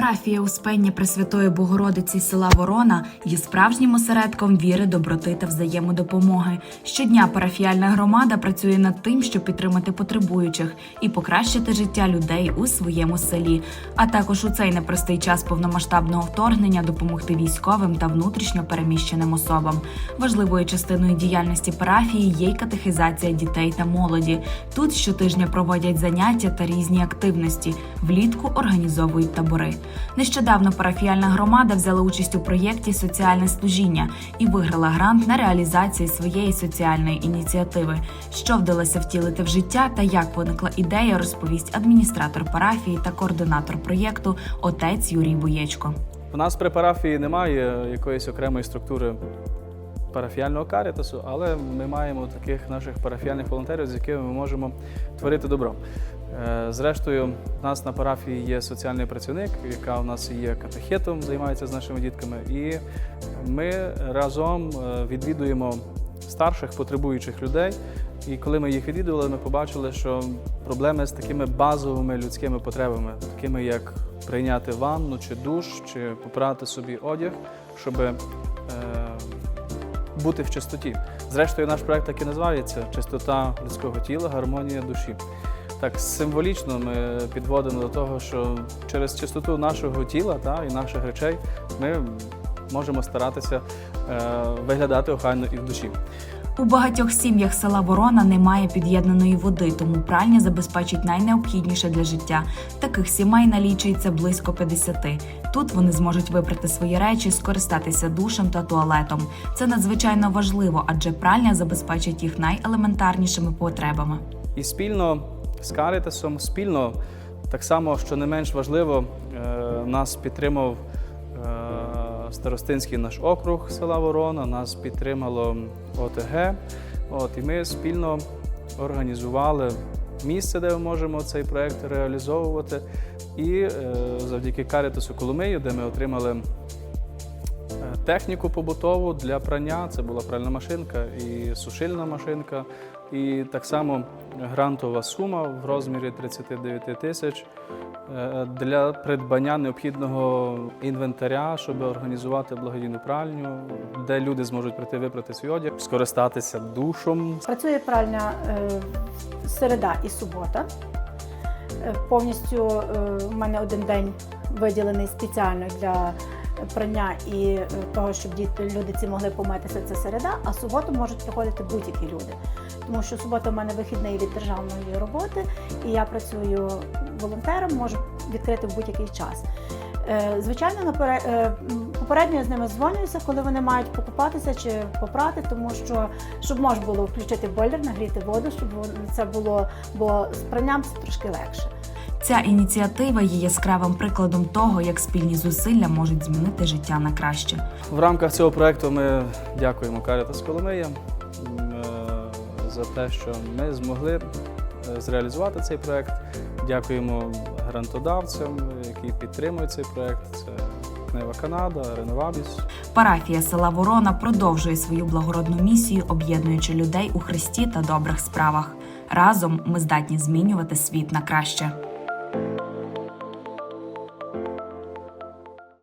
Парафія Успення Пресвятої Богородиці села Ворона є справжнім осередком віри, доброти та взаємодопомоги. Щодня парафіальна громада працює над тим, щоб підтримати потребуючих і покращити життя людей у своєму селі, а також у цей непростий час повномасштабного вторгнення допомогти військовим та внутрішньо переміщеним особам. Важливою частиною діяльності парафії є й катехизація дітей та молоді. Тут щотижня проводять заняття та різні активності. Влітку організовують табори. Нещодавно парафіальна громада взяла участь у проєкті Соціальне служіння і виграла грант на реалізацію своєї соціальної ініціативи. Що вдалося втілити в життя та як виникла ідея, розповість адміністратор парафії та координатор проєкту отець Юрій Боєчко. У нас при парафії немає якоїсь окремої структури парафіального карітасу, але ми маємо таких наших парафіальних волонтерів, з якими ми можемо творити добро. Е, Зрештою, у нас на парафії є соціальний працівник, яка у нас є катехетом, займається з нашими дітками, і ми разом е, відвідуємо старших потребуючих людей. І коли ми їх відвідували, ми побачили, що проблеми з такими базовими людськими потребами, такими як прийняти ванну чи душ, чи попрати собі одяг, щоб бути в чистоті. Зрештою, наш проект так і називається Чистота людського тіла, гармонія душі. Так символічно ми підводимо до того, що через чистоту нашого тіла та, і наших речей ми можемо старатися е, виглядати охайно і в душі. У багатьох сім'ях села Ворона немає під'єднаної води, тому пральня забезпечить найнеобхідніше для життя. Таких сімей налічується близько 50. Тут вони зможуть випрати свої речі, скористатися душем та туалетом. Це надзвичайно важливо, адже пральня забезпечить їх найелементарнішими потребами. І спільно з Карітасом, спільно так само, що не менш важливо, е, нас підтримав Старостинський наш округ села Ворона, нас підтримало ОТГ. От, і ми спільно організували місце, де ми можемо цей проект реалізовувати. І е, завдяки Карітасу Коломию, де ми отримали техніку побутову для прання. Це була пральна машинка і сушильна машинка. І так само грантова сума в розмірі 39 тисяч е, для придбання необхідного інвентаря, щоб організувати благодійну пральню, де люди зможуть прийти випрати свій одяг, скористатися душом. Працює пральня е, середа і субота. Е, Повністю у мене один день виділений спеціально для прання і е, того, щоб діти, люди ці могли помитися, це середа, а суботу можуть приходити будь-які люди. Тому що субота у мене вихідний від державної роботи, і я працюю волонтером, можу відкрити в будь-який час. Е, Звичайно, е, попередньо я з ними дзвонююся, коли вони мають покупатися чи попрати, тому що щоб можна було включити бойлер, нагріти воду, щоб це було, бо з пранням це трошки легше. Ця ініціатива є яскравим прикладом того, як спільні зусилля можуть змінити життя на краще. В рамках цього проекту ми дякуємо Карітас Коломия е, за те, що ми змогли е, зреалізувати цей проект. Дякуємо грантодавцям, які підтримують цей проект. Це Кнева Канада, Реновабіс. Парафія села Ворона продовжує свою благородну місію, об'єднуючи людей у Христі та добрих справах. Разом ми здатні змінювати світ на краще.